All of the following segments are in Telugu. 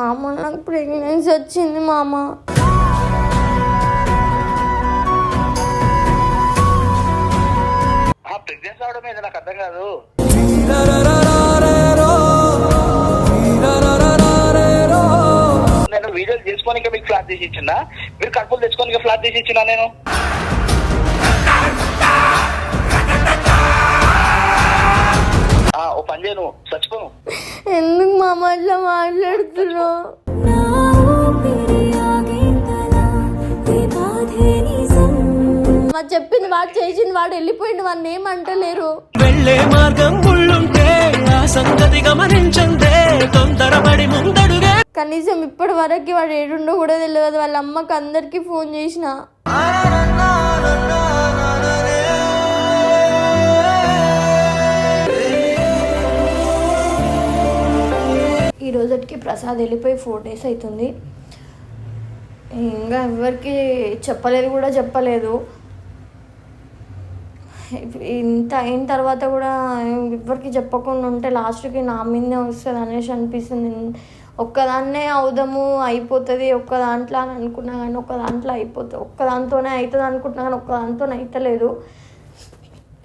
మామ నాకు ప్రెగ్నెన్సీ వచ్చింది మామ. ప్రెగ్నెన్సీ అవడం నాకు అర్థం కాదు. నేను వీడియోలు చేసుకోనికే మీకు ఫ్లాట్ తీసి ఇచ్చిందా మీరు కడుపులు తెచ్చుకోనికే ఫ్లాట్ తీసి ఇచ్చిందా నేను. ఓ పని చేయను చచ్చిపోను. ఎందుకు మామ అట్లా మాట్లాడుతున్నావు? మా చెప్పింది వాడు చేసింది వాడు వెళ్ళిపోయింది వాడిని ఏమంటలేరు. వెళ్ళే మార్గం ముళ్ళుంటే ఆ సంగతి గమనించందే తొందరపడి ముందడుగే. కనీసం ఇప్పటి వరకు వాడు ఏడుండో కూడా తెలియదు. వాళ్ళ అమ్మకి అందరికీ ఫోన్ చేసిన. రోజుకి ప్రసాద్ వెళ్ళిపోయి ఫోర్ డేస్ అవుతుంది. ఇంకా ఎవరికి చెప్పలేదు కూడా చెప్పలేదు. ఇంత అయిన తర్వాత కూడా ఎవరికి చెప్పకుండా ఉంటే లాస్ట్కి నా మీదే వస్తుంది అనేసి అనిపిస్తుంది. ఒక్కదాన్నే అవుదాము అయిపోతుంది. ఒక్క దాంట్లో అని అనుకున్నా కానీ ఒక్క దాంట్లో అయిపోతుంది ఒక్క దాంతోనే అవుతుంది అనుకుంటున్నా కానీ ఒక్క దాంతోనే అవుతలేదు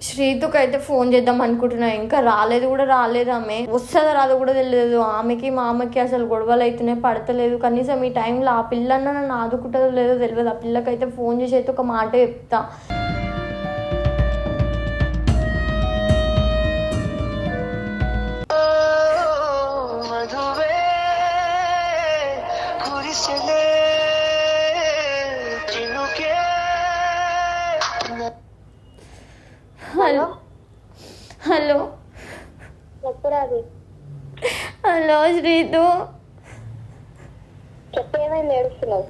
శ్రీతుకు అయితే ఫోన్ చేద్దాం అనుకుంటున్నా. ఇంకా రాలేదు కూడా రాలేదు ఆమె. వస్తుందో రాదో కూడా తెలియదు. ఆమెకి మా అమ్మకి అసలు గొడవలు అయితేనే పడతలేదు. కనీసం ఈ టైంలో ఆ పిల్లన్న నన్ను ఆదుకుంటుందో లేదో తెలియదు. ఆ పిల్లకైతే ఫోన్ చేసి అయితే ఒక మాట చెప్తా. చెప్పురాది హలో శ్రీతు. చెప్పు ఏమైంది ఏడుస్తున్నావు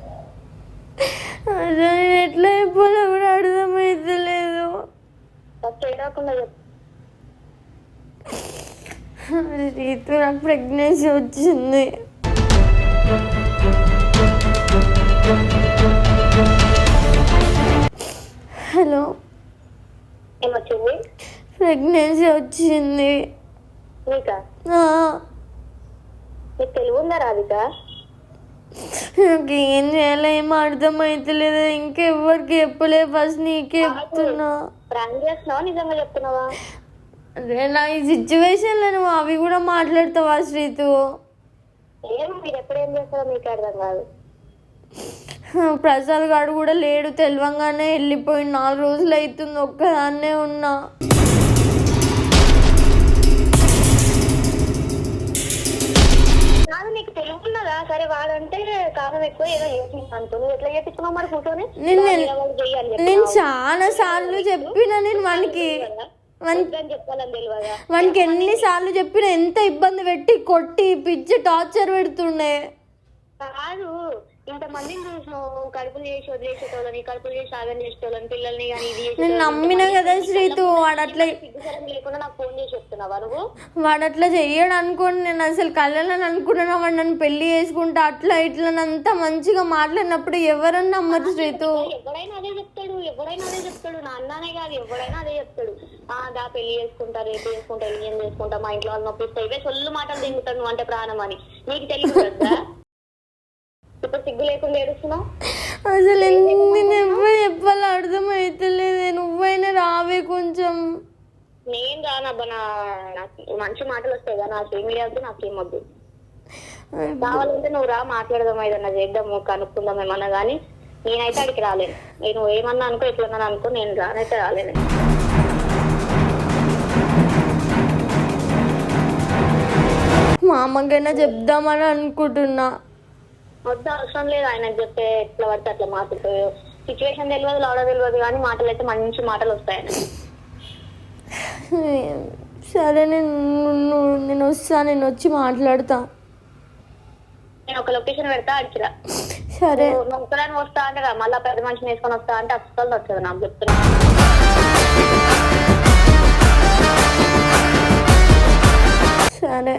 అసలు నేను ఎట్లా అయిపోలే కూడా అర్థమైతలేదు ఫస్ట్ ఏడవకుండా చెప్పు. శ్రీతు నాకు ప్రెగ్నెన్సీ వచ్చింది. హలో. ఏమొచ్చింది? ప్రెగ్నెన్సీ వచ్చింది. నీకా? నీకు తెలివి ఉందా రాధిక? నాకు ఏం చేయాలో ఏం అర్థమైతలేదు. ఇంకెవ్వరికి చెప్పలే. ఫస్ట్ నీకే చెప్తున్నా. ప్రాంక్ చేస్తున్నావా? నిజంగా చెప్తున్నావా? అదే నా ఈ సిచ్యువేషన్లో నువ్వు అవి కూడా మాట్లాడతావా శ్రీతు? ఏం మీరు ఎప్పుడు ఏం చేస్తారో మీకు అర్థం కాదు. ప్రసాద్ గారు కూడా లేడు. తెలవంగానే వెళ్ళిపోయి నాలుగు రోజులు అవుతుంది. ఒక్కదాన్నే ఉన్నా. ఎక్కువ ఏదో చేసింది అనుకో. నువ్వు ఎట్లా చేపించుకున్నావు మరి ఫోటోని? నేను చాలా సార్లు చెప్పిన నేను వానికి వానికి ఎన్నిసార్లు చెప్పిన ఎంత ఇబ్బంది పెట్టి కొట్టి పిచ్చి టార్చర్ పెడుతుండే. కాదు. ఇంతమందిని చూసినావు కడుపులు చేసి వదిలేసేటోళ్ళని కడుపులు చేసి చేసేటోళ్ళని పిల్లల్ని కానీ ఇది నేను నమ్మిన కదా శ్రీతు వాడు అట్లా లేకుండా నాకు ఫోన్ చేసి చెప్తున్నావా నువ్వు? వాడు అట్లా చెయ్యడు అనుకోండి నేను అసలు కళ్ళని అనుకున్నాను వాడు నన్ను పెళ్ళి చేసుకుంటా అట్లా ఇట్లా అంతా మంచిగా మాట్లాడినప్పుడు ఎవరన్నా నమ్మరు శ్రీతు? ఎవడైనా అదే చెప్తాడు ఎవడైనా అదే చెప్తాడు నా అన్ననే కాదు ఎవడైనా అదే చెప్తాడు. ఆ దా పెళ్ళి చేసుకుంటా రేపు చేసుకుంటా ఏం చేసుకుంటా మా ఇంట్లో వాళ్ళు నొప్పిస్తాయి. ఇవే సొల్లు మాటలు తింగుతాడు నువ్వు అంటే ప్రాణం అని. నీకు తెలియదు కదా? ఇప్పుడు సిగ్గు లేకుండా ఏడుస్తున్నావు? అసలు నేను ఎవరు చెప్పాలో అర్థమైతలేదు. నువ్వైనా రావే కొంచెం. నేను రానబ్బా నా నాకు మంచి మాటలు వస్తాయి కదా నాకేం లేదు నాకేం వద్దు. కావాలంటే నువ్వు రా మాట్లాడదాం ఏదన్నా చేద్దాము కనుక్కుందాం ఏమన్నా కానీ నేనైతే అడిగి రాలేను. నేను ఏమన్నా అనుకో ఎట్లన్నా అనుకో నేను రానైతే రాలేను. మా అమ్మకైనా చెప్దామని అనుకుంటున్నా. వద్దు అవసరం లేదు. ఆయన చెప్పే ఎట్లా పడితే అట్లా మాట్లాడుతాయి సిచ్యువేషన్ తెలియదు లౌడ తెలియదు కానీ మాటలు అయితే మంచి మాటలు వస్తాయి. సరే నేను నేను వస్తా నేను వచ్చి మాట్లాడతా. నేను ఒక లొకేషన్ పెడతా అడిచిరా. సరే. ఒక్కదాన్ని వస్తా అంటే మళ్ళా పెద్ద మనిషిని వేసుకొని వస్తా అంటే అస్సలు వస్తుంది నాకు చెప్తున్నా. సరే.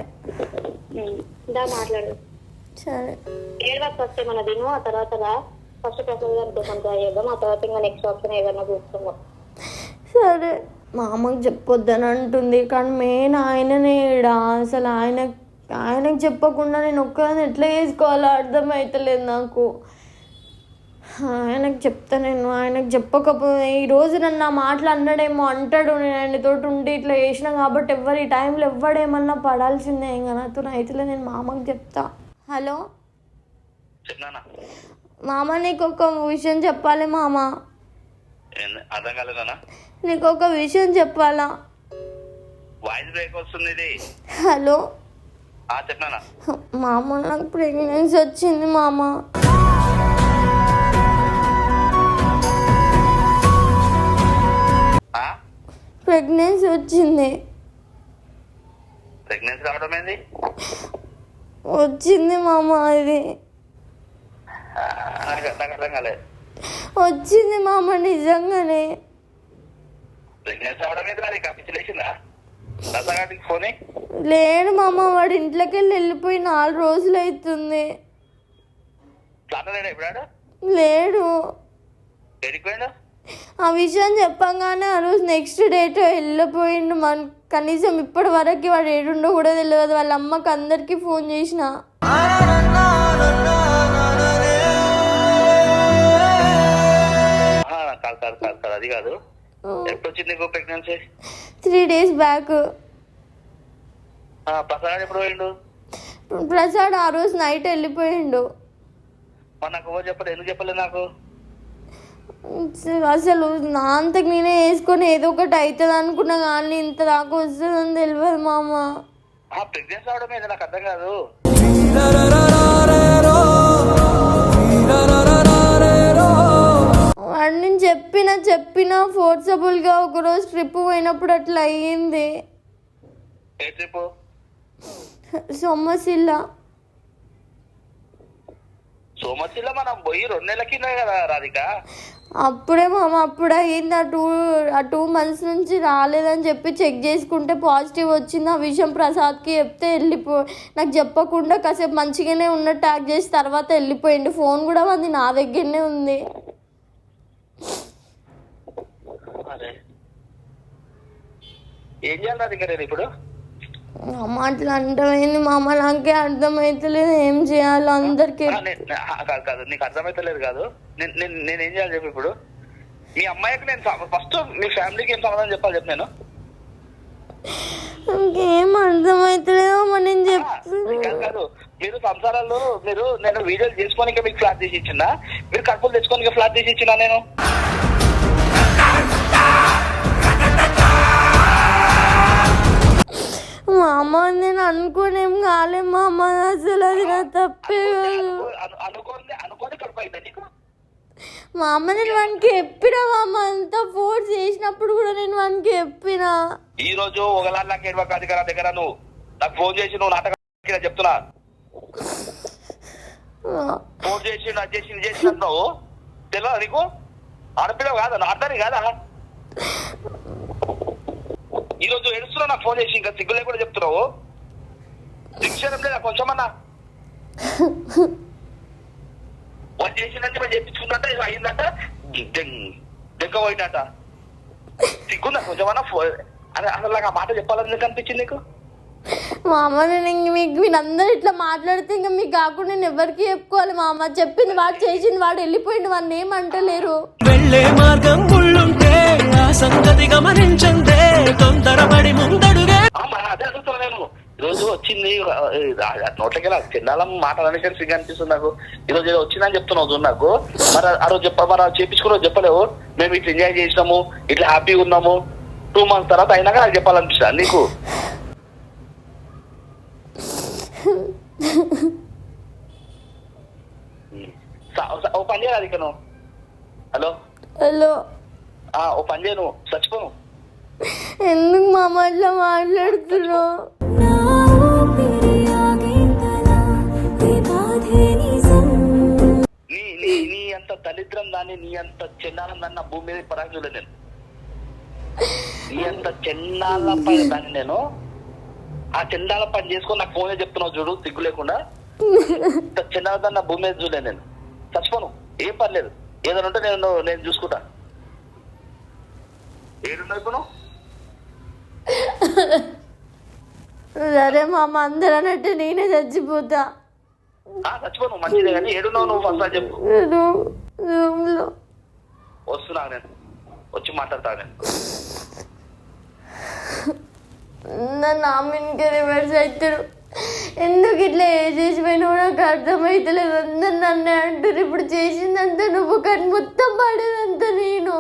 దా మాట్లాడు. సరే. ఏడు వరకు వస్తే మన తిను ఆ తర్వాత రా. ఫస్ట్ ప్రసాద్ గారి కోసం ట్రై చేద్దాం ఆ తర్వాత ఇంకా నెక్స్ట్ ఆప్షన్ ఏదైనా చూసుకుందాం. సరే. మా అమ్మకి చెప్పొద్దని అంటుంది. కానీ మెయిన్ ఆయననే ఈడ. అసలు ఆయన ఆయనకు చెప్పకుండా నేను ఒక్కదాన్ని ఎట్లా చేసుకోవాలో అర్థమవుతలేదు నాకు. ఆయనకు చెప్తా నేను. ఆయనకు చెప్పకపోతే ఈరోజు నన్ను ఆ మాటలు అన్నాడేమో అంటాడు. నేను ఆయనతోటి ఉండి ఇట్లా చేసిన కాబట్టి ఎవరు ఈ టైంలో ఎవ్వడేమన్నా పడాల్సిందే. ఇంకా నాతో అయితే నేను మామకు చెప్తా. హలో? మామ నీకు ఒక విషయం చెప్పాలి మామ? అర్థం కాలేదన్నా నీకు ఒక విషయం చెప్పాలా? వాయిస్ బ్రేక్ వస్తుంది ఇది. హలో? ఆ చెప్పినానా మామ నాకు ప్రెగ్నెన్సీ వచ్చింది మామ. ప్రెగ్నెన్సీ వచ్చింది. ప్రెగ్నెన్సీ రావడం ఏంది? వచ్చింది మామ అది. వచ్చింది మామ నిజంగానే. లేడు మామ వాడు ఇంట్లోకి వెళ్ళి వెళ్ళిపోయి నాలుగు రోజులు అవుతుంది లేడు ఆ విషయం చెప్పంగానే ఆ రోజు నెక్స్ట్ డేట్ వెళ్ళిపోయిండు మన కనీసం ఇప్పటి వరకు వాడు ఏడుండో కూడా తెలియదు వాళ్ళ అమ్మకి అందరికీ ఫోన్ చేసిన. కాదు కాదు కాదు కాదు అది కాదు. ఎప్పుడు వచ్చింది నీకు pregnancy three days back Prasad ఎప్పుడు పోయిండు? ప్రసాద్ ఆ రోజు నైట్ వెళ్ళిపోయిండు. నాకు చెప్పలేదు. ఎందుకు చెప్పలేదు నాకు? అసలు నా అంతకు నేనే వేసుకొని ఏదో ఒకటి అవుతుంది అనుకున్నా కానీ ఇంత దాకా వస్తుందని తెలియదు మామ. ప్రెగ్నెన్సీ రావడం ఏంది నాకు అర్థం కాదు. వాడు నేను చెప్పిన చెప్పిన ఫోర్సబుల్గా ఒకరోజు ట్రిప్ పోయినప్పుడు అట్లా అయ్యింది. ఏ ట్రిప్ సోమశిల. మనం పోయి రెండు నెలల కింద కదా రాధిక. అప్పుడే మామ అప్పుడు ఆ టూ ఆ టూ మంత్స్ నుంచి రాలేదని చెప్పి చెక్ చేసుకుంటే పాజిటివ్ వచ్చింది. ఆ విషయం ప్రసాద్కి చెప్తే వెళ్ళిపో నాకు చెప్పకుండా కాసేపు మంచిగానే ఉన్న ట్యాగ్ చేసి తర్వాత వెళ్ళిపోయింది ఫోన్ కూడా అది నా దగ్గరనే ఉంది. ఏం చేయాలి ఇప్పుడు? అమ్మ అట్లా అంటమైంది మామ నాకే అర్థమైతలేదు. ఏం చేయాలో అందరికీ కాదు కాదు నీకు అర్థమైతలేదు కాదు. నేను ఏం చేయాలి చెప్పు ఇప్పుడు? మీ అమ్మాయికి నేను ఫస్ట్ మీ ఫ్యామిలీకి ఏం సమాధానం చెప్పాలి చెప్పు నేను. ఇంకేం అర్థమైతలేదో చెప్తున్నా. కాదు మీరు సంసారాల్లో మీరు నేను వీడియోలు చేసుకోనికే మీకు ఫ్లాట్ తీసి ఇచ్చిందా మీరు కడుపులు తెచ్చుకోనికే ఫ్లాట్ తీసి ఇచ్చినా నేను. మా అమ్మ నేను అనుకోనేం కాలే మా అమ్మ అసలు అది నా తప్పే కాదు. నీకు? మా అమ్మ నేను వానికి చెప్పిన మా అమ్మ అంతా ఫోర్స్ చేసినప్పుడు కూడా నేను వానికి చెప్పిన. ఈ రోజు ఒకలాంటి ఏడవక అధికార దగ్గర నువ్వు నాకు ఫోన్ చేసి నువ్వు నాటకం చెప్తున్నా. ఫోన్ చేసి అది చేసి చేసి అంటున్నావు? తెలియదా నీకు? ఆడపిల్ల కాదా? నా అర్థాన్ని కాదా? ఈ రోజు ఏడుస్తున్నావు నాకు ఫోన్ చేసి ఇంకా సిగ్గు లేకుండా చెప్తున్నావు. శిక్షణం లేదా కొంచెమన్నా? వాళ్ళు చేసిందంటే మేము చెప్పించుకుందంట ఇది అయిందంట? దెగ్గ పోయిందట. సిగ్గుందా కొంచెమన్నా? అరే అసలు నాకు ఆ మాట చెప్పాలని ఎందుకు అనిపించింది నీకు? మా అమ్మ నేను ఇంక మీకు వీళ్ళందరూ ఇట్లా మాట్లాడితే ఇంకా మీకు కాకుండా నేను ఎవరికి చెప్పుకోవాలి? మా అమ్మ చెప్పింది వాడు చేసింది వాడు వెళ్ళిపోయింది వాడిని ఏమంటలేరు. వెళ్ళే మార్గం సంగతి గమనించందే తొందరపడి ముందడుగే. ఆ, మరి అదే అడుగుతున్నా నేను ఈ రోజు వచ్చింది నోట్లకి వెళ్ళి చిన్నాలం మాటలు అనేసరికి అనిపిస్తుంది నాకు. ఈ రోజు ఏదో వచ్చిందని చెప్తున్నావు నాకు. మరి ఆ రోజు చెప్ప మరి చేపించుకుని చెప్పలేవు. మేము ఇట్లా ఎంజాయ్ చేసినాము ఇట్లా హ్యాపీగా ఉన్నాము. టూ మంత్స్ తర్వాత అయినాక నాకు చెప్పాలనిపిస్తా నీకు. ఓ పని చేయాలి ఇక నువ్వు. హలో? హలో. ఓ పని చేయ నువ్వు. చచ్చిపోను ఎందుకు మా అట్లా మాట్లాడుతున్నావు నా నీ నీ అంత దరిద్రం దాన్ని నీ అంత చెన్నాలం దాన్ని నా భూమి మీద పరాకు చూడలేదు నేను. నీ అంత చెన్నాల పని దాన్ని నేను ఆ చెండాల పని చేసుకొని నాకు ఫోన్ చెప్తున్నావు చూడు సిగ్గు లేకుండా. ఇంత చెన్నాల దాన్ని నా భూమి మీద చూడలేదు నేను. చచ్చిపోను ఏం పర్లేదు ఏదైనా ఉంటే నేను నేను చూసుకుంటా. సరే మామ అందరూ అన్నట్టు నేనే చచ్చిపోతా. ఆ, చచ్చిపో నువ్వు మంచిదే కానీ ఏడున్నావు నువ్వు ఫస్ట్ అది చెప్పు. రూమ్ రూమ్లో. వస్తున్నా నేను వచ్చి మాట్లాడతా నేను. నన్ను ఆమెకి రివర్స్ అవుతారు ఎందుకు ఇట్లా ఏ చేసిపోయినా నాకు అర్థమవుతలేదు అందరు నన్ను అంటారు ఇప్పుడు చేసిందంతా నువ్వు కానీ మొత్తం పడేదంతా నేను.